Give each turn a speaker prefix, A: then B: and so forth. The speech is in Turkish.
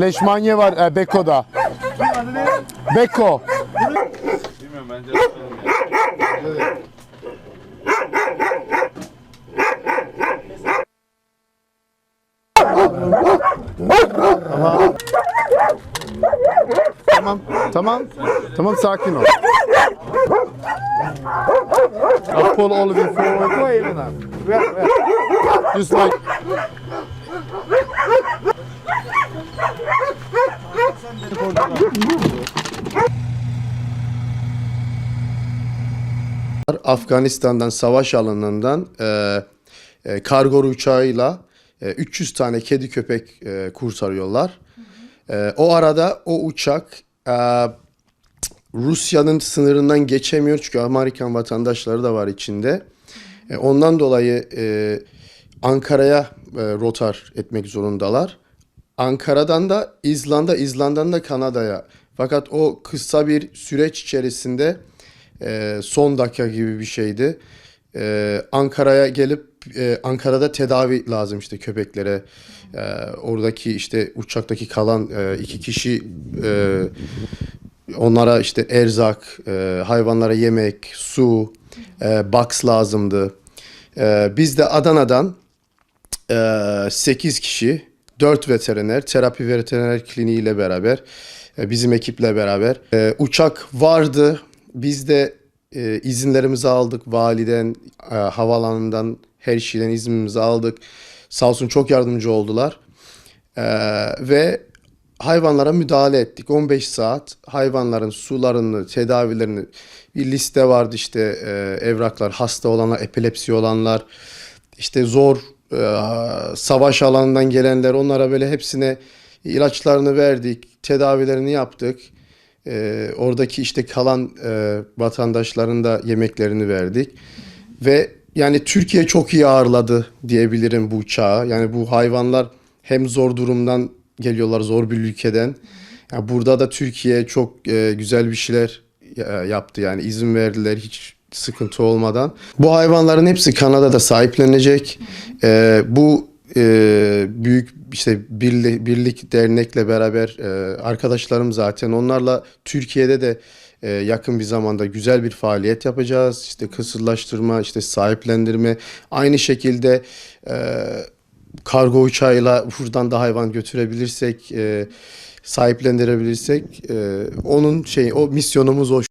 A: Leşmanye var e, Beko'da. Beko.
B: Bilmiyorum bence açalım ya.
A: Tamam. Tamam. Tamam sakin ol. I'll pull all of you forward. Just like
C: Afganistan'dan savaş alanından e, e, kargo uçağıyla e, 300 tane kedi köpek e, kurtarıyorlar. E, o arada o uçak e, Rusya'nın sınırından geçemiyor çünkü Amerikan vatandaşları da var içinde. E, ondan dolayı e, Ankara'ya e, rotar etmek zorundalar. Ankara'dan da İzlanda, İzlanda'dan da Kanada'ya. Fakat o kısa bir süreç içerisinde son dakika gibi bir şeydi. Ankara'ya gelip Ankara'da tedavi lazım işte köpeklere. Oradaki işte uçaktaki kalan iki kişi onlara işte erzak, e, hayvanlara yemek, su, e, box lazımdı. E, biz de Adana'dan e, 8 kişi, 4 veteriner, terapi veteriner kliniği ile beraber, e, bizim ekiple beraber. E, uçak vardı. Biz de e, izinlerimizi aldık. Validen, e, havalanından, her şeyden iznimizi aldık. Sağ olsun çok yardımcı oldular. E, ve hayvanlara müdahale ettik. 15 saat hayvanların sularını, tedavilerini bir liste vardı işte e, evraklar, hasta olanlar, epilepsi olanlar, işte zor e, savaş alanından gelenler onlara böyle hepsine ilaçlarını verdik, tedavilerini yaptık. E, oradaki işte kalan e, vatandaşların da yemeklerini verdik. Ve yani Türkiye çok iyi ağırladı diyebilirim bu uçağı. Yani bu hayvanlar hem zor durumdan geliyorlar, zor bir ülkeden. Yani burada da Türkiye çok e, güzel bir şeyler e, yaptı yani izin verdiler hiç sıkıntı olmadan. Bu hayvanların hepsi Kanada'da sahiplenecek. E, bu e, büyük işte birlik, birlik dernekle beraber e, arkadaşlarım zaten onlarla Türkiye'de de e, yakın bir zamanda güzel bir faaliyet yapacağız. İşte kısırlaştırma, işte sahiplendirme. Aynı şekilde e, kargo uçağıyla buradan da hayvan götürebilirsek, e, sahiplendirebilirsek e, onun şey o misyonumuz o.